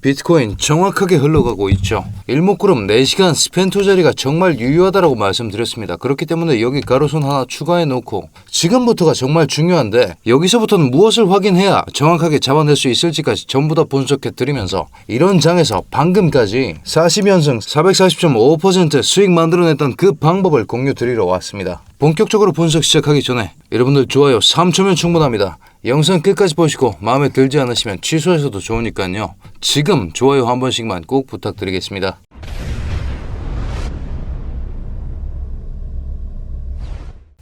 비트코인 정확하게 흘러가고 있죠. 일목구름 4시간 스펜토 자리가 정말 유효하다고 말씀드렸습니다. 그렇기 때문에 여기 가로선 하나 추가해 놓고 지금부터가 정말 중요한데 여기서부터는 무엇을 확인해야 정확하게 잡아낼 수 있을지까지 전부 다 분석해 드리면서 이런 장에서 방금까지 40연승 440.5% 수익 만들어냈던 그 방법을 공유 드리러 왔습니다. 본격적으로 분석 시작하기 전에 여러분들 좋아요 3초면 충분합니다. 영상 끝까지 보시고 마음에 들지 않으시면 취소해서도 좋으니까요. 지금 좋아요 한 번씩만 꼭 부탁드리겠습니다.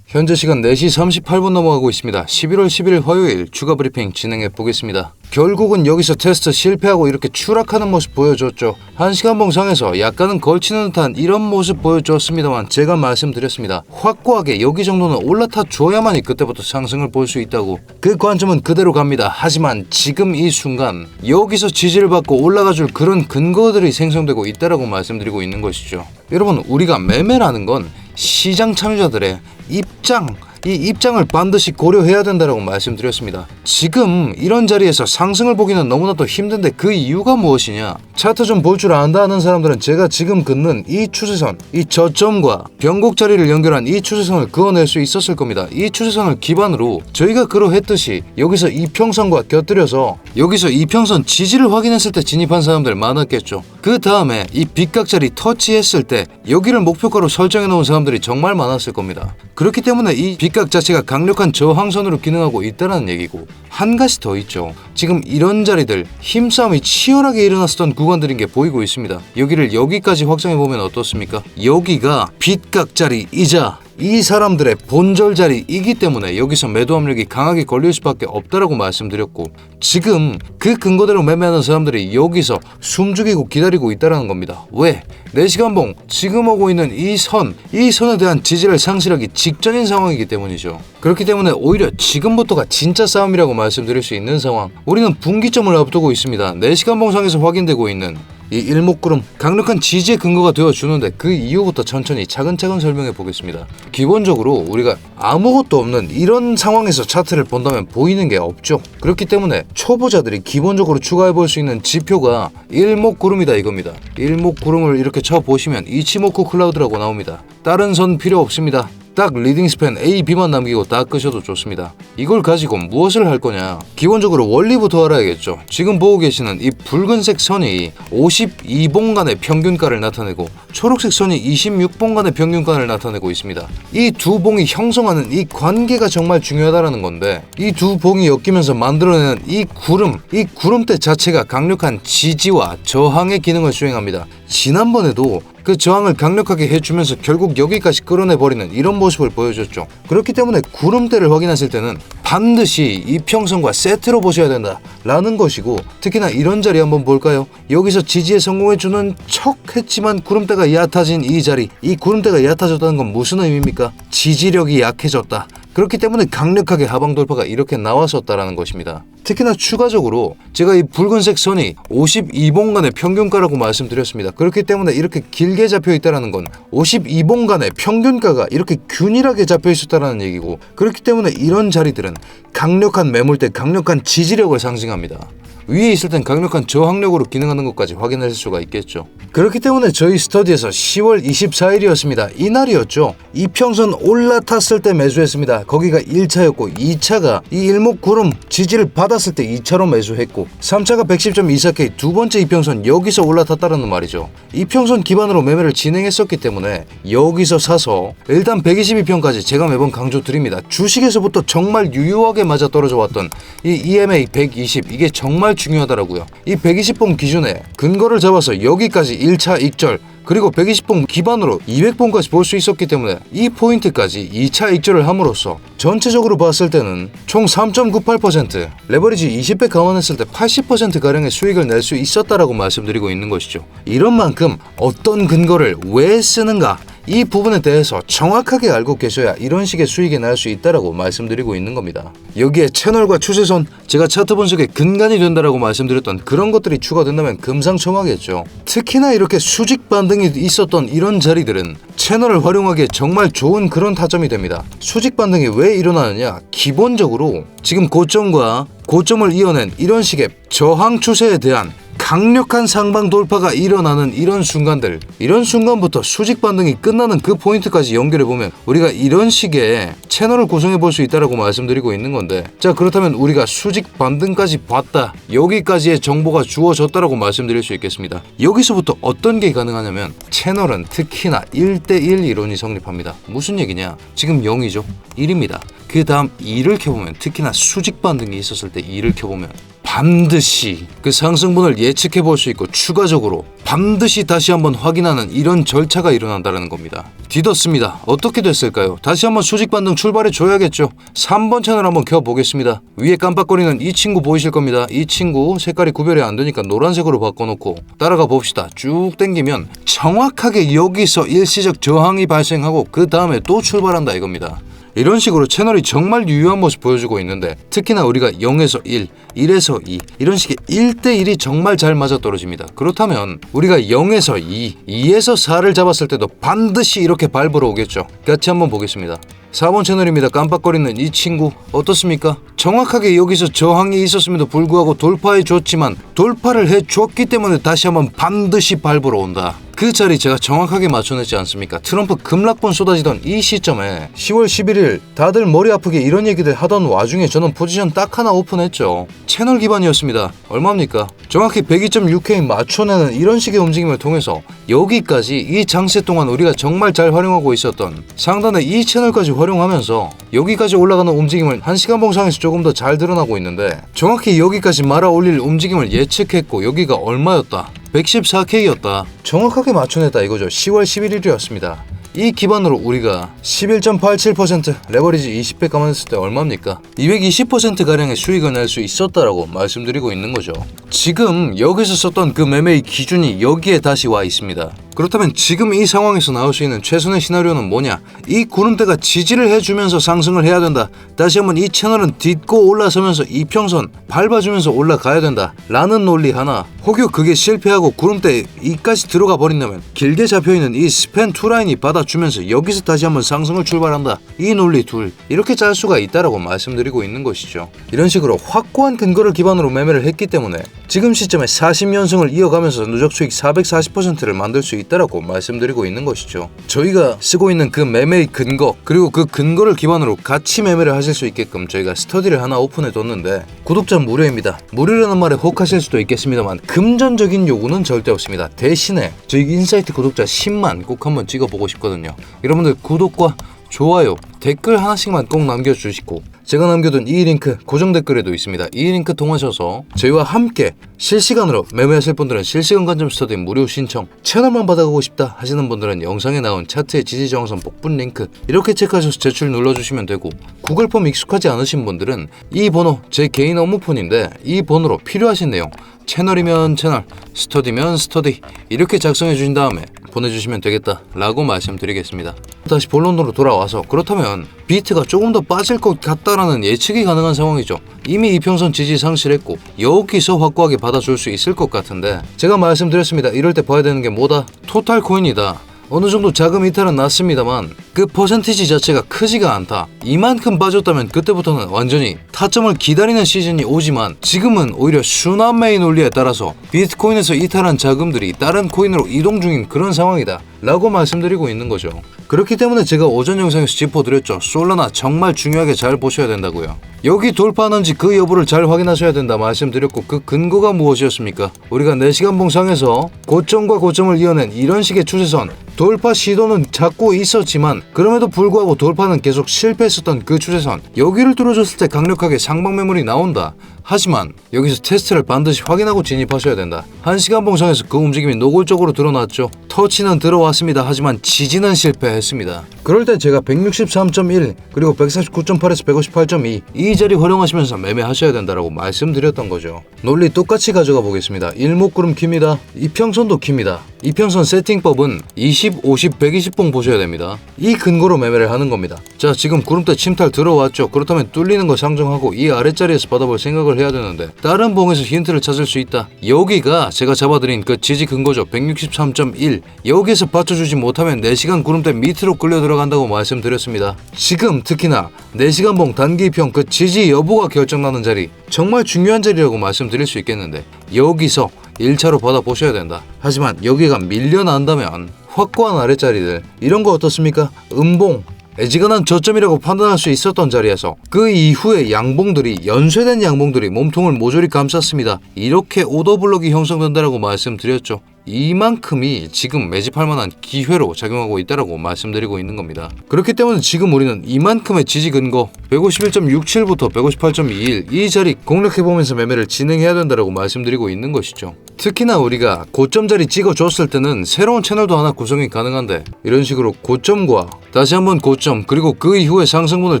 현재 시간 4시 38분 넘어가고 있습니다. 11월 11일 화요일 추가 브리핑 진행해 보겠습니다. 결국은 여기서 테스트 실패하고 이렇게 추락하는 모습 보여줬죠. 한 시간 봉 상에서 약간은 걸치는 듯한 이런 모습 보여줬습니다만 제가 말씀드렸습니다. 확고하게 여기 정도는 올라타 줘야만이 그때부터 상승을 볼 수 있다고. 그 관점은 그대로 갑니다. 하지만 지금 이 순간 여기서 지지를 받고 올라가 줄 그런 근거들이 생성되고 있다라고 말씀드리고 있는 것이죠. 여러분 우리가 매매라는 건 시장 참여자들의 입장 이 입장을 반드시 고려해야 된다고 말씀드렸습니다. 지금 이런 자리에서 상승을 보기는 너무나도 힘든데 그 이유가 무엇이냐? 차트 좀 볼 줄 안다 하는 사람들은 제가 지금 긋는 이 추세선, 이 저점과 변곡 자리를 연결한 이 추세선을 그어낼 수 있었을 겁니다. 이 추세선을 기반으로 저희가 그러했듯이 여기서 이평선과 곁들여서 여기서 이평선 지지를 확인했을 때 진입한 사람들 많았겠죠. 그 다음에 이 빗각자리 터치했을 때 여기를 목표가로 설정해 놓은 사람들이 정말 많았을 겁니다. 그렇기 때문에 이 빗각 자체가 강력한 저항선으로 기능하고 있다는 얘기고 한 가지 더 있죠. 지금 이런 자리들 힘싸움이 치열하게 일어났었던 구간들인 게 보이고 있습니다. 여기를 여기까지 확장해 보면 어떻습니까? 여기가 빗각 자리이자 이 사람들의 본절 자리이기 때문에 여기서 매도 압력이 강하게 걸릴 수밖에 없다라고 말씀드렸고 지금 그 근거대로 매매하는 사람들이 여기서 숨죽이고 기다리고 있다라는 겁니다. 왜? 4시간봉 지금 오고 있는 이 선, 이 선에 대한 지지를 상실하기 직전인 상황이기 때문이죠. 그렇기 때문에 오히려 지금부터가 진짜 싸움이라고 말씀드릴 수 있는 상황. 우리는 분기점을 앞두고 있습니다. 4시간봉 상에서 확인되고 있는 이 일목구름 강력한 지지의 근거가 되어 주는데 그 이후부터 천천히 차근차근 설명해 보겠습니다. 기본적으로 우리가 아무것도 없는 이런 상황에서 차트를 본다면 보이는 게 없죠. 그렇기 때문에 초보자들이 기본적으로 추가해 볼 수 있는 지표가 일목구름이다 이겁니다. 일목구름을 이렇게 쳐 보시면 이치모쿠 클라우드라고 나옵니다. 다른 선 필요 없습니다. 딱 리딩 스팬 A, B만 남기고 다 끄셔도 좋습니다. 이걸 가지고 무엇을 할 거냐? 기본적으로 원리부터 알아야겠죠. 지금 보고 계시는 이 붉은색 선이 52봉간의 평균가를 나타내고 초록색 선이 26봉간의 평균가를 나타내고 있습니다. 이 두 봉이 형성하는 이 관계가 정말 중요하다는 건데 이 두 봉이 엮이면서 만들어내는 이 구름, 이 구름대 자체가 강력한 지지와 저항의 기능을 수행합니다. 지난번에도 그 저항을 강력하게 해주면서 결국 여기까지 끌어내버리는 이런 모습을 보여줬죠. 그렇기 때문에 구름대를 확인하실 때는 반드시 이평선과 세트로 보셔야 된다라는 것이고 특히나 이런 자리 한번 볼까요? 여기서 지지에 성공해주는 척 했지만 구름대가 얕아진 이 자리 이 구름대가 얕아졌다는 건 무슨 의미입니까? 지지력이 약해졌다. 그렇기 때문에 강력하게 하방 돌파가 이렇게 나왔었다라는 것입니다. 특히나 추가적으로 제가 이 붉은색 선이 52봉간의 평균가라고 말씀드렸습니다. 그렇기 때문에 이렇게 길게 잡혀 있다라는 건 52봉간의 평균가가 이렇게 균일하게 잡혀 있었다라는 얘기고 그렇기 때문에 이런 자리들은 강력한 매물대, 강력한 지지력을 상징합니다. 위에 있을 땐 강력한 저항력으로 기능하는 것까지 확인할 수가 있겠죠. 그렇기 때문에 저희 스터디에서 10월 24일이었습니다. 이날이었죠. 이평선 올라탔을 때 매수했습니다. 거기가 1차였고 2차가 이 일목구름 지지를 받았을 때 2차로 매수했고 3차가 110.24K 두 번째 이평선 여기서 올라탔다는 말이죠. 이평선 기반으로 매매를 진행했었기 때문에 여기서 사서 일단 122평까지 제가 매번 강조 드립니다. 주식에서부터 정말 유효하게 맞아 떨어져 왔던 이 EMA 120 이게 정말 중요하더라고요. 이 120봉 기준에 근거를 잡아서 여기까지 1차 익절 그리고 120봉 기반으로 200봉까지 볼 수 있었기 때문에 이 포인트까지 2차 익절을 함으로써 전체적으로 봤을 때는 총 3.98% 레버리지 20배 감안했을 때 80%가량의 수익을 낼 수 있었다라고 말씀드리고 있는 것이죠. 이런 만큼 어떤 근거를 왜 쓰는가 이 부분에 대해서 정확하게 알고 계셔야 이런 식의 수익이 날 수 있다라고 말씀드리고 있는 겁니다. 여기에 채널과 추세선, 제가 차트 분석의 근간이 된다라고 말씀드렸던 그런 것들이 추가된다면 금상첨화겠죠. 특히나 이렇게 수직 반등이 있었던 이런 자리들은 채널을 활용하기에 정말 좋은 그런 타점이 됩니다. 수직 반등이 왜 일어나느냐? 기본적으로 지금 고점과 고점을 이어낸 이런 식의 저항 추세에 대한 강력한 상방 돌파가 일어나는 이런 순간들 이런 순간부터 수직 반등이 끝나는 그 포인트까지 연결해 보면 우리가 이런 식의 채널을 구성해 볼 수 있다라고 말씀드리고 있는 건데 자 그렇다면 우리가 수직 반등까지 봤다 여기까지의 정보가 주어졌다라고 말씀드릴 수 있겠습니다. 여기서부터 어떤 게 가능하냐면 채널은 특히나 1대1 이론이 성립합니다. 무슨 얘기냐? 지금 0이죠. 1입니다. 그 다음 2를 켜보면 특히나 수직 반등이 있었을 때 2를 켜보면 반드시 그 상승분을 예측해 볼 수 있고 추가적으로 반드시 다시 한번 확인하는 이런 절차가 일어난다는 겁니다. 뒤덮습니다. 어떻게 됐을까요? 다시 한번 수직 반등 출발해 줘야겠죠. 3번 채널 한번 켜 보겠습니다. 위에 깜빡거리는 이 친구 보이실 겁니다. 이 친구 색깔이 구별이 안 되니까 노란색으로 바꿔놓고 따라가 봅시다. 쭉 당기면 정확하게 여기서 일시적 저항이 발생하고 그 다음에 또 출발한다 이겁니다. 이런 식으로 채널이 정말 유효한 모습 보여주고 있는데 특히나 우리가 0에서 1, 1에서 2 이런 식의 1대1이 정말 잘 맞아떨어집니다. 그렇다면 우리가 0에서 2, 2에서 4를 잡았을 때도 반드시 이렇게 밟으러 오겠죠. 같이 한번 보겠습니다. 4번 채널입니다. 깜빡거리는 이 친구 어떻습니까? 정확하게 여기서 저항이 있었음에도 불구하고 돌파해 줬지만 돌파를 해 줬기 때문에 다시 한번 반드시 밟으러 온다. 그 자리 제가 정확하게 맞춰냈지 않습니까? 트럼프 급락본 쏟아지던 이 시점에 10월 11일 다들 머리 아프게 이런 얘기들 하던 와중에 저는 포지션 딱 하나 오픈했죠. 채널 기반이었습니다. 얼마입니까? 정확히 102.6K 맞춰내는 이런 식의 움직임을 통해서 여기까지 이 장세 동안 우리가 정말 잘 활용하고 있었던 상단의 이 채널까지 활용하면서 여기까지 올라가는 움직임을 한시간 봉상에서 조금 더 잘 드러나고 있는데 정확히 여기까지 말아 올릴 움직임을 예측했고 여기가 얼마였다? 114K였다. 정확하게 맞춰냈다 이거죠. 10월 11일이었습니다. 이 기반으로 우리가 11.87% 레버리지 20배 감안했을 때 얼마입니까? 220%가량의 수익을 낼 수 있었다라고 말씀드리고 있는 거죠. 지금 여기서 썼던 그 매매의 기준이 여기에 다시 와 있습니다. 그렇다면 지금 이 상황에서 나올 수 있는 최선의 시나리오는 뭐냐? 이 구름대가 지지를 해주면서 상승을 해야 된다. 다시 한번 이 채널은 딛고 올라서면서 이평선 밟아주면서 올라가야 된다. 라는 논리 하나. 혹여 그게 실패하고 구름대 이까지 들어가 버린다면 길게 잡혀있는 이 스팬 투 라인이 받아주면서 여기서 다시 한번 상승을 출발한다. 이 논리 둘. 이렇게 짤 수가 있다라고 말씀드리고 있는 것이죠. 이런 식으로 확고한 근거를 기반으로 매매를 했기 때문에 지금 시점에 40연승을 이어가면서 누적 수익 440%를 만들 수 있다 라고 말씀드리고 있는 것이죠. 저희가 쓰고 있는 그 매매의 근거 그리고 그 근거를 기반으로 같이 매매를 하실 수 있게끔 저희가 스터디를 하나 오픈해 뒀는데 구독자 무료입니다. 무료라는 말에 혹하실 수도 있겠습니다만 금전적인 요구는 절대 없습니다. 대신에 저희 인사이트 구독자 10만 꼭 한번 찍어보고 싶거든요. 여러분들 구독과 좋아요, 댓글 하나씩만 꼭 남겨주시고 제가 남겨둔 이 링크 고정 댓글에도 있습니다. 이 링크 통하셔서 저희와 함께 실시간으로 매매하실 분들은 실시간 관점 스터디 무료 신청 채널만 받아가고 싶다 하시는 분들은 영상에 나온 차트의 지지 정선 복분 링크 이렇게 체크하셔서 제출 눌러주시면 되고 구글 폼 익숙하지 않으신 분들은 이 번호 제 개인 업무폰인데 이 번호로 필요하신 내용 채널이면 채널, 스터디면 스터디 이렇게 작성해 주신 다음에 보내주시면 되겠다 라고 말씀드리겠습니다. 다시 본론으로 돌아와서 그렇다면 비트가 조금 더 빠질 것 같다라는 예측이 가능한 상황이죠. 이미 이평선 지지 상실했고 여기서 확고하게 받아줄 수 있을 것 같은데 제가 말씀드렸습니다. 이럴 때 봐야 되는 게 뭐다? 토탈 코인이다. 어느 정도 자금 이탈은 났습니다만 그 퍼센티지 자체가 크지가 않다. 이만큼 빠졌다면 그때부터는 완전히 타점을 기다리는 시즌이 오지만 지금은 오히려 순환매의 논리에 따라서 비트코인에서 이탈한 자금들이 다른 코인으로 이동 중인 그런 상황이다. 라고 말씀드리고 있는 거죠. 그렇기 때문에 제가 오전 영상에서 짚어드렸죠. 솔라나 정말 중요하게 잘 보셔야 된다고요. 여기 돌파하는지 그 여부를 잘 확인하셔야 된다 말씀드렸고 그 근거가 무엇이었습니까? 우리가 4시간 봉상에서 고점과 고점을 이어낸 이런 식의 추세선 돌파 시도는 자꾸 있었지만 그럼에도 불구하고 돌파는 계속 실패했었던 그 추세선 여기를 뚫어줬을 때 강력하게 상방 매물이 나온다. 하지만 여기서 테스트를 반드시 확인하고 진입하셔야 된다. 1시간 봉상에서 그 움직임이 노골적으로 드러났죠. 터치는 들어왔습니다. 하지만 지지는 실패했습니다. 그럴 때 제가 163.1 그리고 149.8에서 158.2 이 자리 활용하시면서 매매하셔야 된다라고 말씀드렸던 거죠. 논리 똑같이 가져가 보겠습니다. 일목구름 깁니다. 이평선도 깁니다. 이평선 세팅법은 20, 50, 120봉 보셔야 됩니다. 이 근거로 매매를 하는 겁니다. 자, 지금 구름대 침탈 들어왔죠. 그렇다면 뚫리는 거 상정하고 이 아랫자리에서 받아볼 생각을 해야 되는데 다른 봉에서 힌트를 찾을 수 있다. 여기가 제가 잡아드린 그 지지 근거죠. 163.1 여기에서 받쳐주지 못하면 4시간 구름대 밑으로 끌려 들어간다고 말씀드렸습니다. 지금 특히나 4시간 봉 단기평 그 지지 여부가 결정나는 자리 정말 중요한 자리라고 말씀드릴 수 있겠는데 여기서 1차로 받아보셔야 된다. 하지만 여기가 밀려난다면 확고한 아래자리들 이런 거 어떻습니까? 음봉 애지간한 저점이라고 판단할 수 있었던 자리에서 그 이후에 양봉들이 연쇄된 양봉들이 몸통을 모조리 감쌌습니다. 이렇게 오더블록이 형성된다라고 말씀드렸죠. 이만큼이 지금 매집할 만한 기회로 작용하고 있다라고 말씀드리고 있는 겁니다. 그렇기 때문에 지금 우리는 이만큼의 지지 근거 151.67부터 158.21 이 자리 공략해 보면서 매매를 진행해야 된다라고 말씀드리고 있는 것이죠. 특히나 우리가 고점 자리 찍어줬을 때는 새로운 채널도 하나 구성이 가능한데 이런 식으로 고점과 다시 한번 고점 그리고 그 이후에 상승분을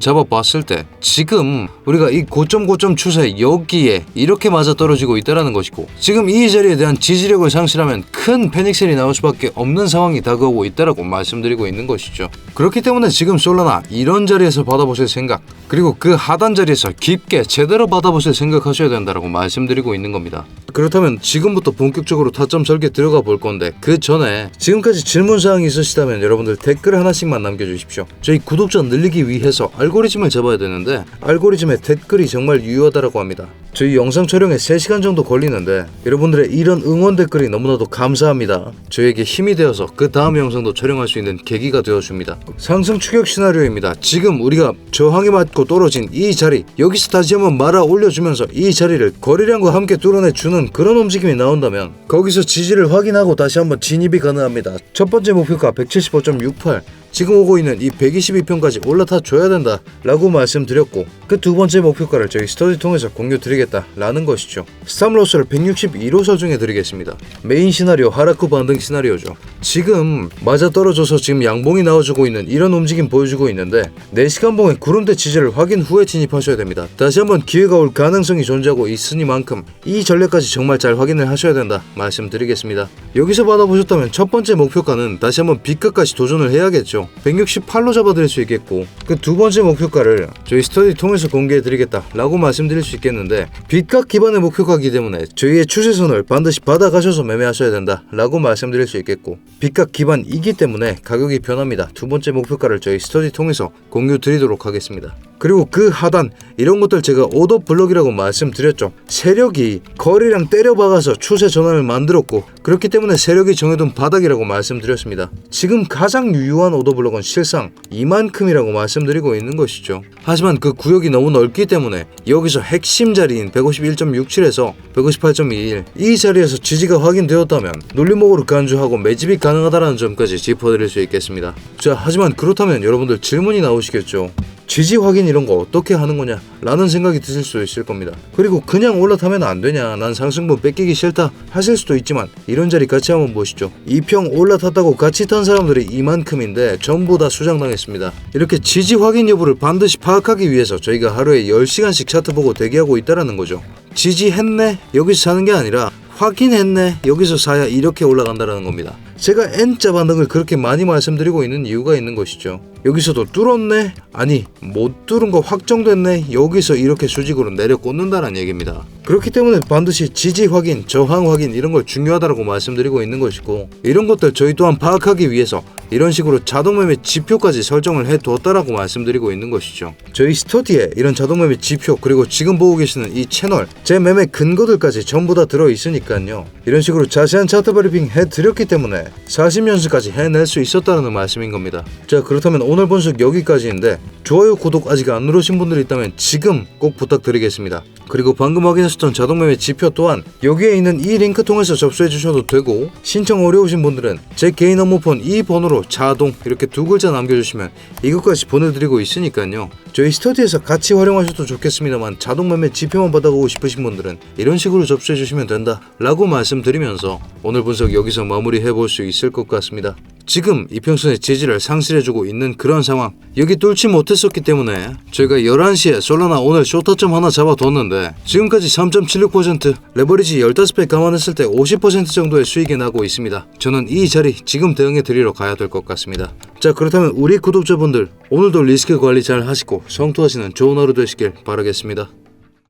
잡아봤을 때 지금 우리가 이 고점 고점 추세 여기에 이렇게 맞아 떨어지고 있다라는 것이고 지금 이 자리에 대한 지지력을 상실하면 큰 패닉셀이 나올 수밖에 없는 상황이 다가오고 있다라고 말씀드리고 있는 것이죠. 그렇기 때문에 지금 솔라나 이런 자리에서 받아보실 생각 그리고 그 하단 자리에서 깊게 제대로 받아보실 생각하셔야 된다라고 말씀드리고 있는 겁니다. 그렇다면 지금부터 본격적으로 타점 설계 들어가 볼 건데 그 전에 지금까지 질문 사항이 있으시다면 여러분들 댓글 하나씩만 남겨주십시오. 저희 구독자 늘리기 위해서 알고리즘을 잡아야 되는데 알고리즘에 댓글이 정말 유효하다라고 합니다. 저희 영상 촬영에 3시간 정도 걸리는데 여러분들의 이런 응원 댓글이 너무나도 감사합니다. 저에게 힘이 되어서 그 다음 영상도 촬영할 수 있는 계기가 되어줍니다. 상승 추격 시나리오입니다. 지금 우리가 저항에 맞고 떨어진 이 자리 여기서 다시 한번 말아 올려주면서 이 자리를 거래량과 함께 뚫어내주는 그런 움직임이 나 온다면 거기서 지지를 확인하고 다시 한번 진입이 가능합니다. 첫 번째 목표가 175.68 지금 오고 있는 이 122편까지 올라타 줘야 된다 라고 말씀드렸고 그 두 번째 목표가를 저희 스터디 통해서 공유 드리겠다 라는 것이죠. 스탑로스를 162로 설정해 드리겠습니다. 메인 시나리오 하라쿠 반등 시나리오죠. 지금 맞아 떨어져서 지금 양봉이 나와주고 있는 이런 움직임 보여주고 있는데 4시간 봉의 구름대 지지를 확인 후에 진입하셔야 됩니다. 다시 한번 기회가 올 가능성이 존재하고 있으니만큼 이 전략까지 정말 잘 확인을 하셔야 된다 말씀드리겠습니다. 여기서 받아보셨다면 첫 번째 목표가는 다시 한번 B가까지 도전을 해야겠죠 168로 잡아드릴 수 있겠고 그 두 번째 목표가를 저희 스터디 통해서 공개해 드리겠다 라고 말씀드릴 수 있겠는데 빚값 기반의 목표가이기 때문에 저희의 추세선을 반드시 받아가셔서 매매하셔야 된다 라고 말씀드릴 수 있겠고 빚값 기반이기 때문에 가격이 변합니다. 두 번째 목표가를 저희 스터디 통해서 공유 드리도록 하겠습니다 그리고 그 하단 이런 것들 제가 오더 블럭이라고 말씀드렸죠. 세력이 거래량 때려박아서 추세 전환을 만들었고 그렇기 때문에 세력이 정해둔 바닥이라고 말씀드렸습니다. 지금 가장 유효한 오더 블럭은 실상 이만큼이라고 말씀드리고 있는 것이죠. 하지만 그 구역이 너무 넓기 때문에 여기서 핵심 자리인 151.67에서 158.21 이 자리에서 지지가 확인되었다면 눌림목으로 간주하고 매집이 가능하다는 점까지 짚어드릴 수 있겠습니다. 자 하지만 그렇다면 여러분들 질문이 나오시겠죠 지지 확인 이런 거 어떻게 하는 거냐 라는 생각이 드실 수 있을 겁니다. 그리고 그냥 올라타면 안 되냐 난 상승분 뺏기기 싫다 하실 수도 있지만 이런 자리 같이 한번 보시죠. 이평 올라탔다고 같이 탄 사람들이 이만큼인데 전부 다 수장당했습니다. 이렇게 지지 확인 여부를 반드시 파악하기 위해서 저희가 하루에 10시간씩 차트 보고 대기하고 있다라는 거죠. 지지했네 여기서 사는 게 아니라 확인했네 여기서 사야 이렇게 올라간다라는 겁니다. 제가 N자 반등을 그렇게 많이 말씀드리고 있는 이유가 있는 것이죠 여기서도 뚫었네? 아니 못 뚫은 거 확정됐네? 여기서 이렇게 수직으로 내려 꽂는다는 얘기입니다. 그렇기 때문에 반드시 지지 확인 저항 확인 이런 걸 중요하다고 말씀드리고 있는 것이고 이런 것들 저희 또한 파악하기 위해서 이런 식으로 자동매매 지표까지 설정을 해 두었다라고 말씀드리고 있는 것이죠. 저희 스터디에 이런 자동매매 지표 그리고 지금 보고 계시는 이 채널 제 매매 근거들까지 전부 다 들어 있으니까요. 이런 식으로 자세한 차트 브리핑 해 드렸기 때문에 40연승까지 해낼 수 있었다는 말씀인 겁니다. 자 그렇다면 오늘 본식 여기까지인데 좋아요 구독 아직 안 누르신 분들 있다면 지금 꼭 부탁드리겠습니다. 그리고 방금 확인하셨던 자동매매 지표 또한 여기에 있는 이 링크 통해서 접수해 주셔도 되고 신청 어려우신 분들은 제 개인 업무폰 이 번호로 자동 이렇게 두 글자 남겨주시면 이것까지 보내드리고 있으니까요. 저희 스터디에서 같이 활용하셔도 좋겠습니다만 자동매매 지표만 받아보고 싶으신 분들은 이런 식으로 접수해 주시면 된다 라고 말씀드리면서 오늘 분석 여기서 마무리해 볼 수 있을 것 같습니다 지금 이평선의 지지를 상실해주고 있는 그런 상황 여기 뚫지 못했었기 때문에 저희가 11시에 솔라나 오늘 쇼타점 하나 잡아뒀는데 지금까지 3.76% 레버리지 15배 감안했을 때 50% 정도의 수익이 나고 있습니다. 저는 이 자리 지금 대응해 드리러 가야 될 것 같습니다. 자 그렇다면 우리 구독자분들 오늘도 리스크 관리 잘 하시고 성투하시는 좋은 하루 되시길 바라겠습니다